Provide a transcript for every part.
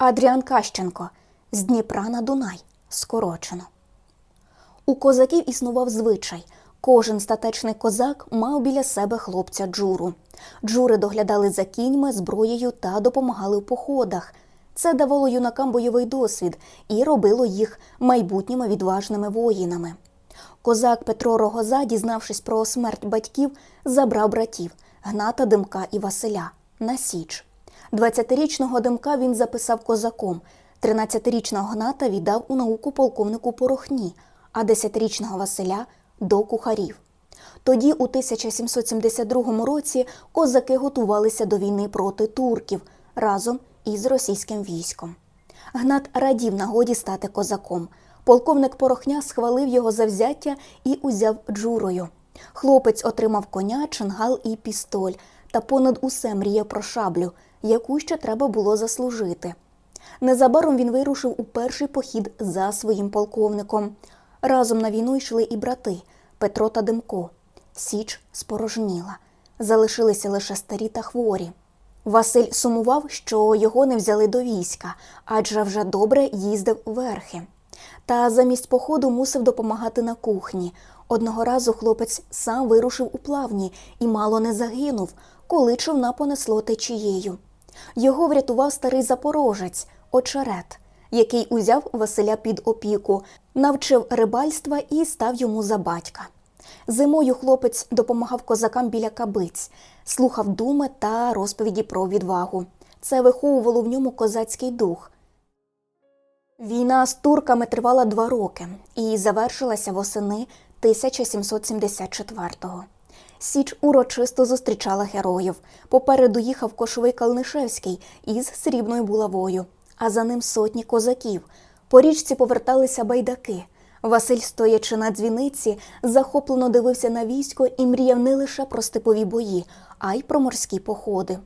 Адріан Кащенко з Дніпра на Дунай скорочено. У козаків існував звичай. Кожен статечний козак мав біля себе хлопця джуру. Джури доглядали за кіньми, зброєю та допомагали в походах. Це давало юнакам бойовий досвід і робило їх майбутніми відважними воїнами. Козак Петро Рогоза, дізнавшись про смерть батьків, забрав братів Гната, Димка і Василя на Січ. 20-річного Димка він записав козаком, 13-річного Гната віддав у науку полковнику Порохні, а 10-річного Василя до кухарів. Тоді, у 1772 році, козаки готувалися до війни проти турків разом із російським військом. Гнат радів нагоді стати козаком. Полковник Порохня схвалив його завзяття і узяв джурою. Хлопець отримав коня, чингал і пістоль, та понад усе мріяв про шаблю, яку ще треба було заслужити. Незабаром він вирушив у перший похід за своїм полковником. Разом на війну йшли і брати Петро та Димко. Січ спорожніла. Залишилися лише старі та хворі. Василь сумував, що його не взяли до війська, адже вже добре їздив верхи. Та замість походу мусив допомагати на кухні. Одного разу хлопець сам вирушив у плавні і мало не загинув, коли човна понесло течією. Його врятував старий запорожець, очерет, який узяв Василя під опіку, навчив рибальства і став йому за батька. Зимою хлопець допомагав козакам біля кабиць, слухав думи та розповіді про відвагу. Це виховувало в ньому козацький дух. Війна з турками тривала два роки і завершилася восени 1774-го. Січ урочисто зустрічала героїв. Попереду їхав кошовий Калнишевський із срібною булавою, а за ним сотні козаків. По річці поверталися байдаки. Василь, стоячи на дзвіниці, захоплено дивився на військо і мріяв не лише про степові бої, а й про морські походи.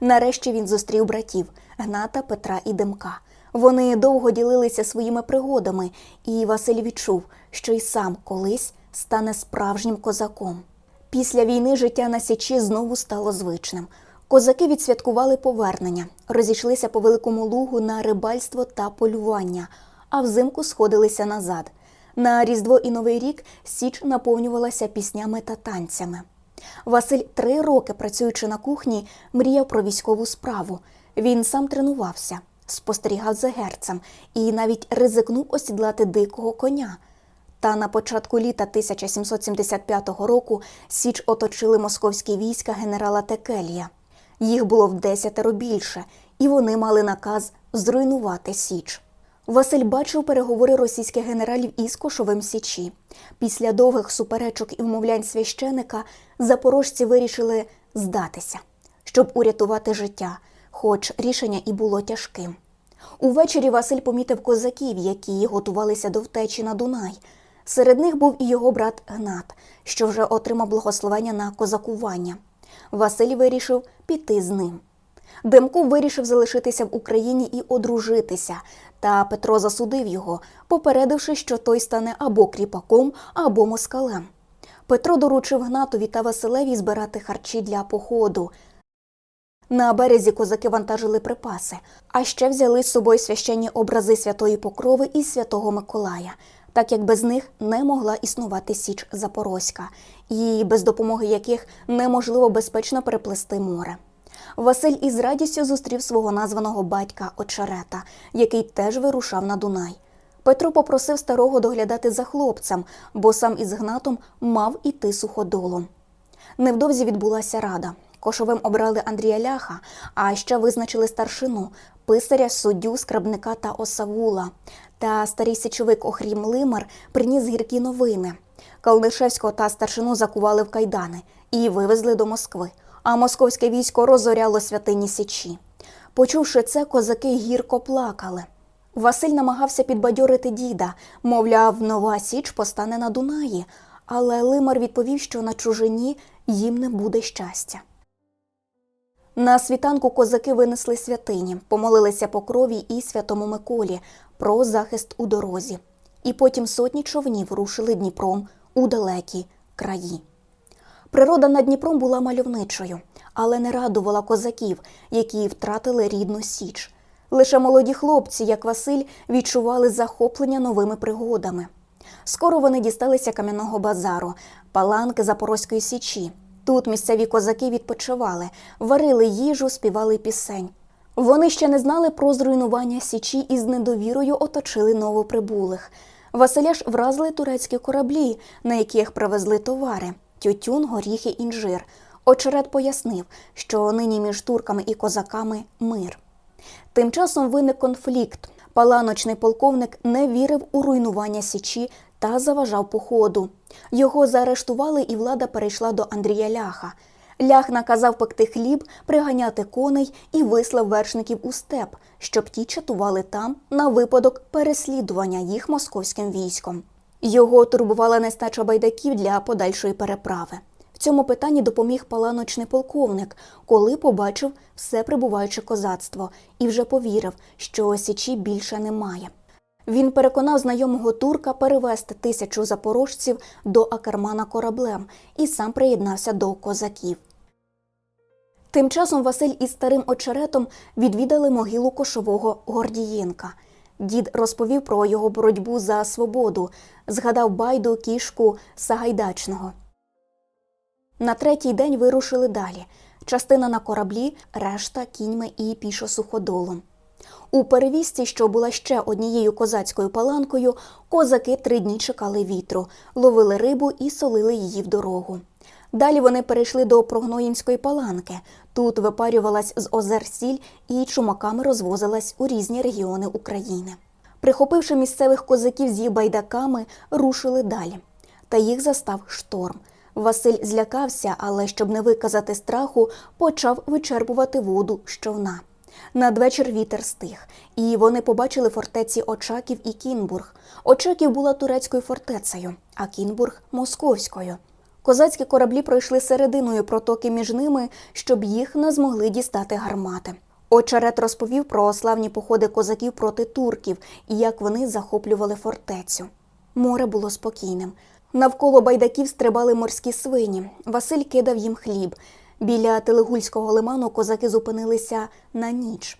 Нарешті він зустрів братів Гната, Петра і Демка. Вони довго ділилися своїми пригодами, і Василь відчув, що й сам колись стане справжнім козаком. Після війни життя на Січі знову стало звичним. Козаки відсвяткували повернення, розійшлися по великому лугу на рибальство та полювання, а взимку сходилися назад. На Різдво і Новий рік Січ наповнювалася піснями та танцями. Василь три роки, працюючи на кухні, мріяв про військову справу. Він сам тренувався, спостерігав за герцем і навіть ризикнув осідлати дикого коня. Та на початку літа 1775 року Січ оточили московські війська генерала Текелія. Їх було в десятеро більше, і вони мали наказ зруйнувати Січ. Василь бачив переговори російських генералів із Кошовим Січі. Після довгих суперечок і вмовлянь священика запорожці вирішили здатися, щоб урятувати життя, хоч рішення і було тяжким. Увечері Василь помітив козаків, які готувалися до втечі на Дунай. Серед них був і його брат Гнат, що вже отримав благословення на козакування. Василь вирішив піти з ним. Демко вирішив залишитися в Україні і одружитися, та Петро засудив його, попередивши, що той стане або кріпаком, або москалем. Петро доручив Гнатові та Василеві збирати харчі для походу. На березі козаки вантажили припаси, а ще взяли з собою священні образи Святої Покрови і Святого Миколая, так як без них не могла існувати Січ Запорозька, і без допомоги яких неможливо безпечно переплисти море. Василь із радістю зустрів свого названого батька Очерета, який теж вирушав на Дунай. Петро попросив старого доглядати за хлопцем, бо сам із Гнатом мав іти суходолом. Невдовзі відбулася рада. Кошовим обрали Андрія Ляха, а ще визначили старшину, писаря, суддю, скрабника та осавула. Та старий січовик Охрім Лимар приніс гіркі новини. Калнишевського та старшину закували в кайдани і вивезли до Москви. А московське військо розоряло святині Січі. Почувши це, козаки гірко плакали. Василь намагався підбадьорити діда, мовляв, нова Січ постане на Дунаї, але Лимар відповів, що на чужині їм не буде щастя. На світанку козаки винесли святині, помолилися по крові і святому Миколі про захист у дорозі. І потім сотні човнів рушили Дніпром у далекі краї. Природа над Дніпром була мальовничою, але не радувала козаків, які втратили рідну січ. Лише молоді хлопці, як Василь, відчували захоплення новими пригодами. Скоро вони дісталися кам'яного базару, паланки Запорозької січі. Тут місцеві козаки відпочивали, варили їжу, співали пісень. Вони ще не знали про зруйнування січі і з недовірою оточили новоприбулих. Василя ж вразили турецькі кораблі, на яких привезли товари тютюн, горіхи, інжир. Очерет пояснив, що нині між турками і козаками мир. Тим часом виник конфлікт. Паланочний полковник не вірив у руйнування січі та заважав походу. Його заарештували, і влада перейшла до Андрія Ляха. Лях наказав пекти хліб, приганяти коней і вислав вершників у степ, щоб ті чатували там на випадок переслідування їх московським військом. Його турбувала нестача байдаків для подальшої переправи. В цьому питанні допоміг паланочний полковник, коли побачив все прибуваюче козацтво і вже повірив, що січі більше немає. Він переконав знайомого турка перевести тисячу запорожців до Акермана кораблем і сам приєднався до козаків. Тим часом Василь із старим очеретом відвідали могилу кошового Гордієнка. Дід розповів про його боротьбу за свободу, згадав байду кішку Сагайдачного. На третій день вирушили далі. Частина на кораблі, решта кіньми і пішосуходолом. У перевісці, що була ще однією козацькою паланкою, козаки три дні чекали вітру, ловили рибу і солили її в дорогу. Далі вони перейшли до Прогноїнської паланки. Тут випарювалась з озер сіль і чумаками розвозилась у різні регіони України. Прихопивши місцевих козаків з їх байдаками, рушили далі. Та їх застав шторм. Василь злякався, але щоб не виказати страху, почав вичерпувати воду з човна. Надвечір вітер стих, і вони побачили фортеці Очаків і Кінбург. Очаків була турецькою фортецею, а Кінбург московською. Козацькі кораблі пройшли серединою протоки між ними, щоб їх не змогли дістати гармати. Очерет розповів про славні походи козаків проти турків і як вони захоплювали фортецю. Море було спокійним. Навколо байдаків стрибали морські свині. Василь кидав їм хліб. Біля Телегульського лиману козаки зупинилися на ніч.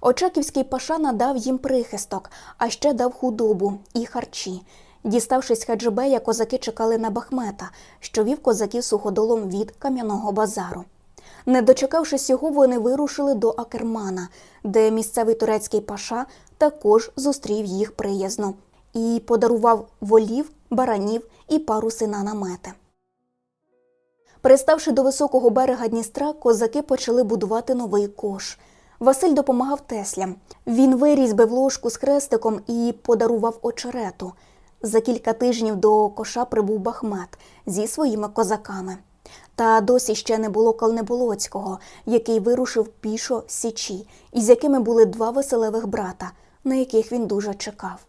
Очаківський паша надав їм прихисток, а ще дав худобу і харчі. Діставшись Хаджибея, козаки чекали на Бахмета, що вів козаків суходолом від кам'яного базару. Не дочекавшись його, вони вирушили до Акермана, де місцевий турецький паша також зустрів їх приязно і подарував волів, баранів і паруси на намети. Приставши до високого берега Дністра, козаки почали будувати новий кош. Василь допомагав Теслям. Він вирізьбив ложку з хрестиком і подарував очерету. За кілька тижнів до коша прибув Бахмет зі своїми козаками. Та досі ще не було Калнеболоцького, який вирушив пішо січі, і з якими були два веселевих брата, на яких він дуже чекав.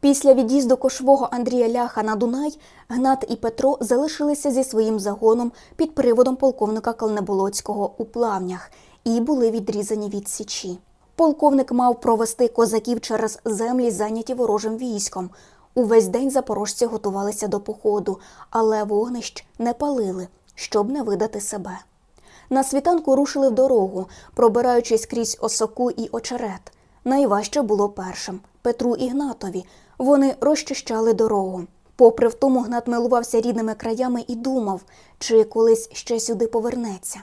Після від'їзду кошового Андрія Ляха на Дунай Гнат і Петро залишилися зі своїм загоном під приводом полковника Калнеболоцького у плавнях і були відрізані від січі. Полковник мав провести козаків через землі, зайняті ворожим військом. Увесь день запорожці готувалися до походу, але вогнищ не палили, щоб не видати себе. На світанку рушили в дорогу, пробираючись крізь осоку і очерет. Найважче було першим Петру і Гнатові. Вони розчищали дорогу. Попри втому, Гнат милувався рідними краями і думав, чи колись ще сюди повернеться.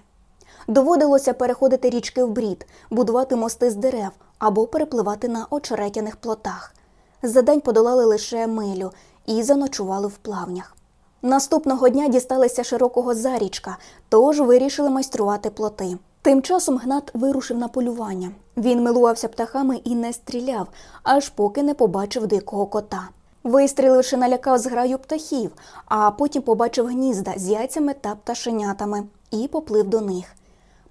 Доводилося переходити річки в брід, будувати мости з дерев або перепливати на очеретяних плотах. За день подолали лише милю і заночували в плавнях. Наступного дня дісталися широкого зарічка, тож вирішили майструвати плоти. Тим часом Гнат вирушив на полювання. Він милувався птахами і не стріляв, аж поки не побачив дикого кота. Вистріливши, налякав зграю птахів, а потім побачив гнізда з яйцями та пташенятами і поплив до них.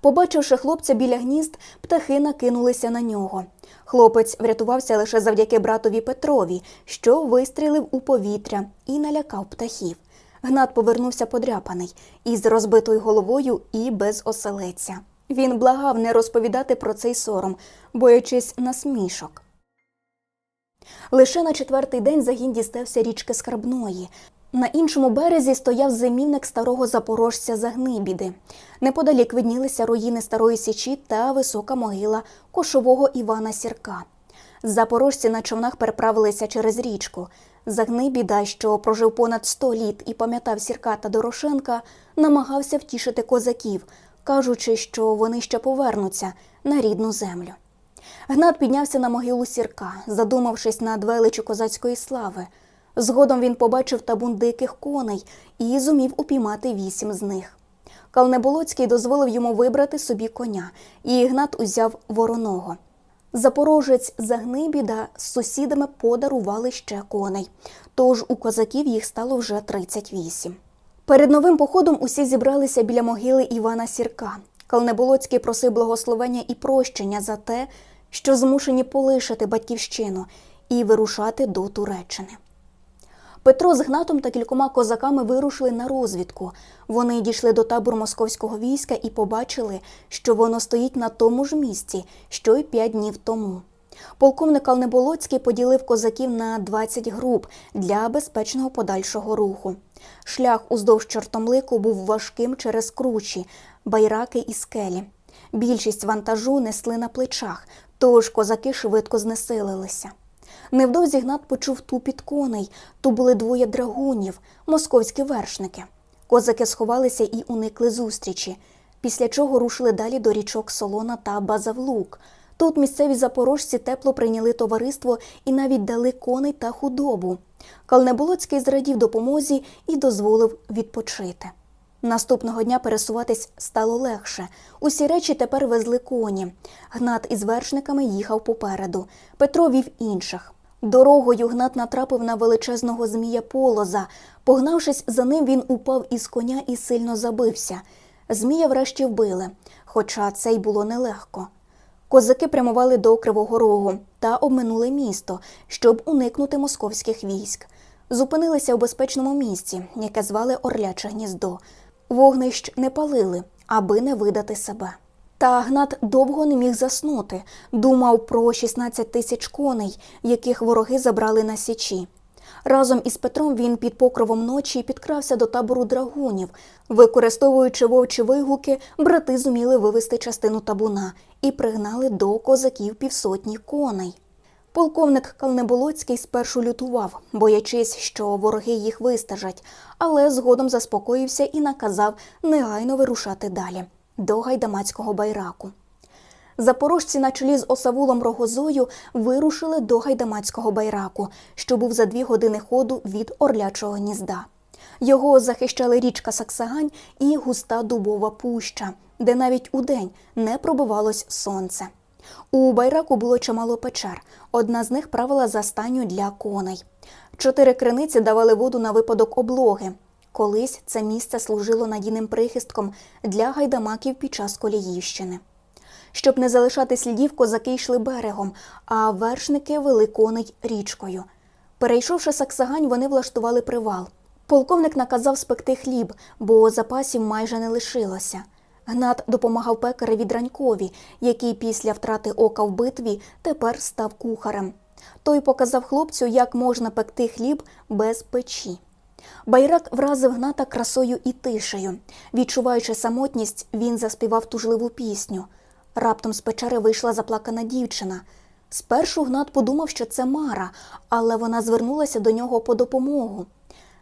Побачивши хлопця біля гнізд, птахи накинулися на нього. Хлопець врятувався лише завдяки братові Петрові, що вистрілив у повітря і налякав птахів. Гнат повернувся подряпаний, із розбитою головою і без оселеця. Він благав не розповідати про цей сором, боячись насмішок. Лише на четвертий день загін дістався річки Скарбної. На іншому березі стояв зимівник старого запорожця Загнибіди. Неподалік виднілися руїни старої січі та висока могила кошового Івана Сірка. Запорожці на човнах переправилися через річку. Загнибіда, що прожив понад 100 літ і пам'ятав Сірка та Дорошенка, намагався втішити козаків, кажучи, що вони ще повернуться на рідну землю. Гнат піднявся на могилу сірка, задумавшись над величю козацької слави. Згодом він побачив табун диких коней і зумів упіймати вісім з них. Калнеболоцький дозволив йому вибрати собі коня, і Ігнат узяв вороного. Запорожець Загнибіда з сусідами подарували ще коней, тож у козаків їх стало вже 38. Перед новим походом усі зібралися біля могили Івана Сірка. Калнеболоцький просив благословення і прощення за те, що змушені полишити батьківщину і вирушати до Туреччини. Петро з Гнатом та кількома козаками вирушили на розвідку. Вони дійшли до табору московського війська і побачили, що воно стоїть на тому ж місці, що й п'ять днів тому. Полковник Калнеболоцький поділив козаків на 20 груп для безпечного подальшого руху. Шлях уздовж чортомлику був важким через кручі, байраки і скелі. Більшість вантажу несли на плечах, тож козаки швидко знесилилися. Невдовзі Гнат почув тупіт коней. То були двоє драгунів, московські вершники. Козаки сховалися і уникли зустрічі, після чого рушили далі до річок Солона та Базавлук. Тут місцеві запорожці тепло прийняли товариство і навіть дали коней та худобу. Калнеболоцький зрадів допомозі і дозволив відпочити. Наступного дня пересуватись стало легше. Усі речі тепер везли коні. Гнат із вершниками їхав попереду. Петро вів інших. Дорогою Гнат натрапив на величезного змія полоза. Погнавшись за ним, він упав із коня і сильно забився. Змія врешті вбили, хоча це й було нелегко. Козаки прямували до Кривого Рогу та обминули місто, щоб уникнути московських військ. Зупинилися у безпечному місці, яке звали Орляче гніздо. Вогнищ не палили, аби не видати себе. Та Гнат довго не міг заснути, думав про 16 тисяч коней, яких вороги забрали на січі. Разом із Петром він під покровом ночі підкрався до табору драгунів. Використовуючи вовчі вигуки, брати зуміли вивести частину табуна і пригнали до козаків півсотні коней. Полковник Калнеболоцький спершу лютував, боячись, що вороги їх вистежать, але згодом заспокоївся і наказав негайно вирушати далі до гайдамацького байраку. Запорожці на чолі з осавулом Рогозою вирушили до гайдамацького байраку, що був за дві години ходу від Орлячого гнізда. Його захищали річка Саксагань і густа дубова пуща, де навіть удень не пробивалось сонце. У байраку було чимало печер. Одна з них правила за стайню для коней. Чотири криниці давали воду на випадок облоги. Колись це місце служило надійним прихистком для гайдамаків під час Коліївщини. Щоб не залишати слідів, козаки йшли берегом, а вершники вели коней річкою. Перейшовши Саксагань, вони влаштували привал. Полковник наказав спекти хліб, бо запасів майже не лишилося. Гнат допомагав пекареві Дранькові, який після втрати ока в битві тепер став кухарем. Той показав хлопцю, як можна пекти хліб без печі. Байрак вразив гната красою і тишею. Відчуваючи самотність, він заспівав тужливу пісню. Раптом з печери вийшла заплакана дівчина. Спершу Гнат подумав, що це Мара, але вона звернулася до нього по допомогу.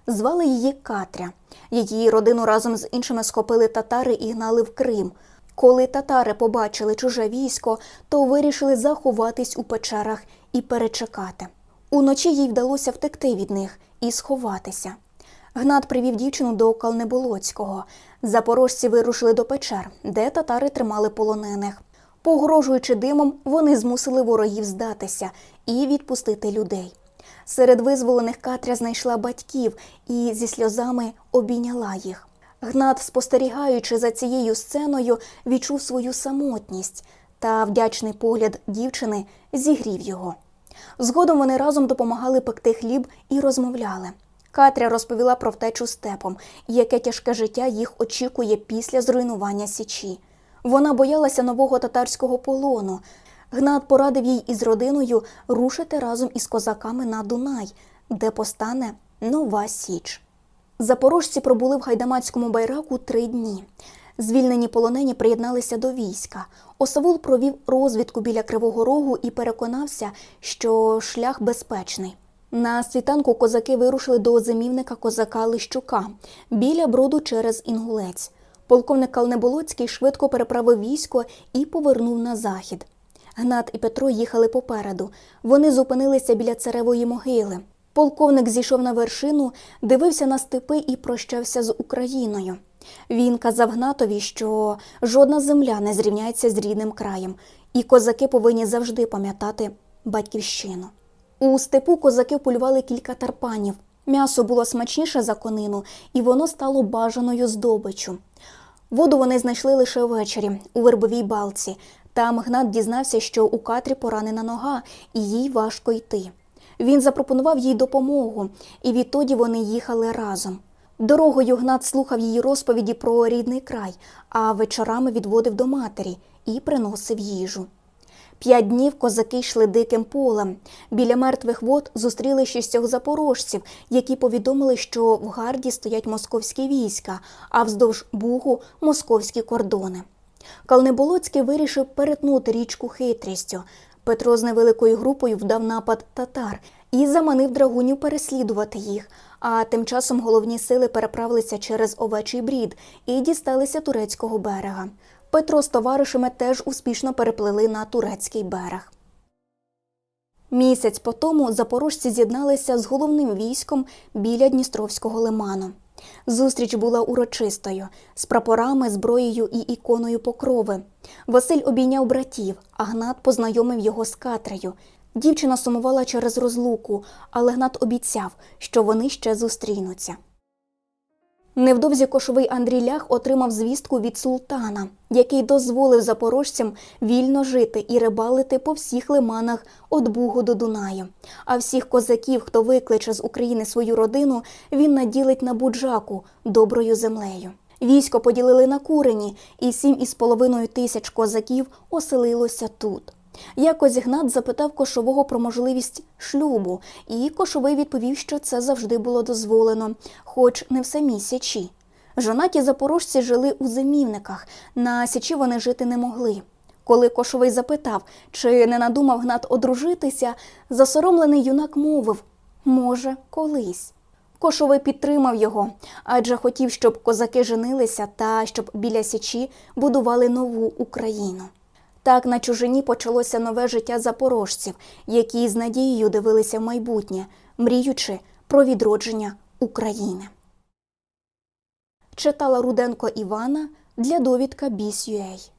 Звали її Катря. Її родину разом з іншими схопили татари і гнали в Крим. Коли татари побачили чуже військо, то вирішили заховатись у печерах і перечекати. Уночі їй вдалося втекти від них і сховатися. Гнат привів дівчину до Калнеболоцького. Запорожці вирушили до печер, де татари тримали полонених. Погрожуючи димом, вони змусили ворогів здатися і відпустити людей. Серед визволених Катря знайшла батьків і зі сльозами обійняла їх. Гнат, спостерігаючи за цією сценою, відчув свою самотність, та вдячний погляд дівчини зігрів його. Згодом вони разом допомагали пекти хліб і розмовляли. Катря розповіла про втечу степом, яке тяжке життя їх очікує після зруйнування січі. Вона боялася нового татарського полону. Гнат порадив їй із родиною рушити разом із козаками на Дунай, де постане нова січ. Запорожці пробули в гайдамацькому байраку три дні. Звільнені полонені приєдналися до війська. Осавул провів розвідку біля Кривого Рогу і переконався, що шлях безпечний. На світанку козаки вирушили до зимівника козака Лищука біля броду через Інгулець. Полковник Калнеболоцький швидко переправив військо і повернув на захід. Гнат і Петро їхали попереду. Вони зупинилися біля царевої могили. Полковник зійшов на вершину, дивився на степи і прощався з Україною. Він казав Гнатові, що жодна земля не зрівняється з рідним краєм, і козаки повинні завжди пам'ятати батьківщину. У степу козаки полювали кілька тарпанів. М'ясо було смачніше за конину, і воно стало бажаною здобиччю. Воду вони знайшли лише ввечері у вербовій балці. Там Гнат дізнався, що у Катрі поранена нога, і їй важко йти. Він запропонував їй допомогу, і відтоді вони їхали разом. Дорогою Гнат слухав її розповіді про рідний край, а вечорами відводив до матері і приносив їжу. П'ять днів козаки йшли диким полем. Біля мертвих вод зустріли шістьох запорожців, які повідомили, що в гарді стоять московські війська, а вздовж Бугу московські кордони. Калнеболоцький вирішив перетнути річку хитрістю. Петро з невеликою групою вдав напад татар і заманив драгунів переслідувати їх. А тим часом головні сили переправилися через овечий брід і дісталися турецького берега. Петро з товаришами теж успішно переплили на турецький берег. Місяць по тому запорожці з'єдналися з головним військом біля Дністровського лиману. Зустріч була урочистою з прапорами, зброєю і іконою покрови. Василь обійняв братів, а Гнат познайомив його з Катрею. Дівчина сумувала через розлуку, але Гнат обіцяв, що вони ще зустрінуться. Невдовзі кошовий Андрій Лях отримав звістку від султана, який дозволив запорожцям вільно жити і рибалити по всіх лиманах від Бугу до Дунаю. А всіх козаків, хто викличе з України свою родину, він наділить на буджаку доброю землею. Військо поділили на курені, і сім із половиною тисяч козаків оселилося тут. Якось Гнат запитав кошового про можливість шлюбу, і кошовий відповів, що це завжди було дозволено, хоч не в самій січі. Жонаті запорожці жили у зимівниках, на січі вони жити не могли. Коли кошовий запитав, чи не надумав Гнат одружитися, засоромлений юнак мовив може, колись. Кошовий підтримав його, адже хотів, щоб козаки женилися та щоб біля січі будували нову Україну. Так на чужині почалося нове життя запорожців, які з надією дивилися в майбутнє, мріючи про відродження України. Читала Руденко Івана для довідка Біс.UA.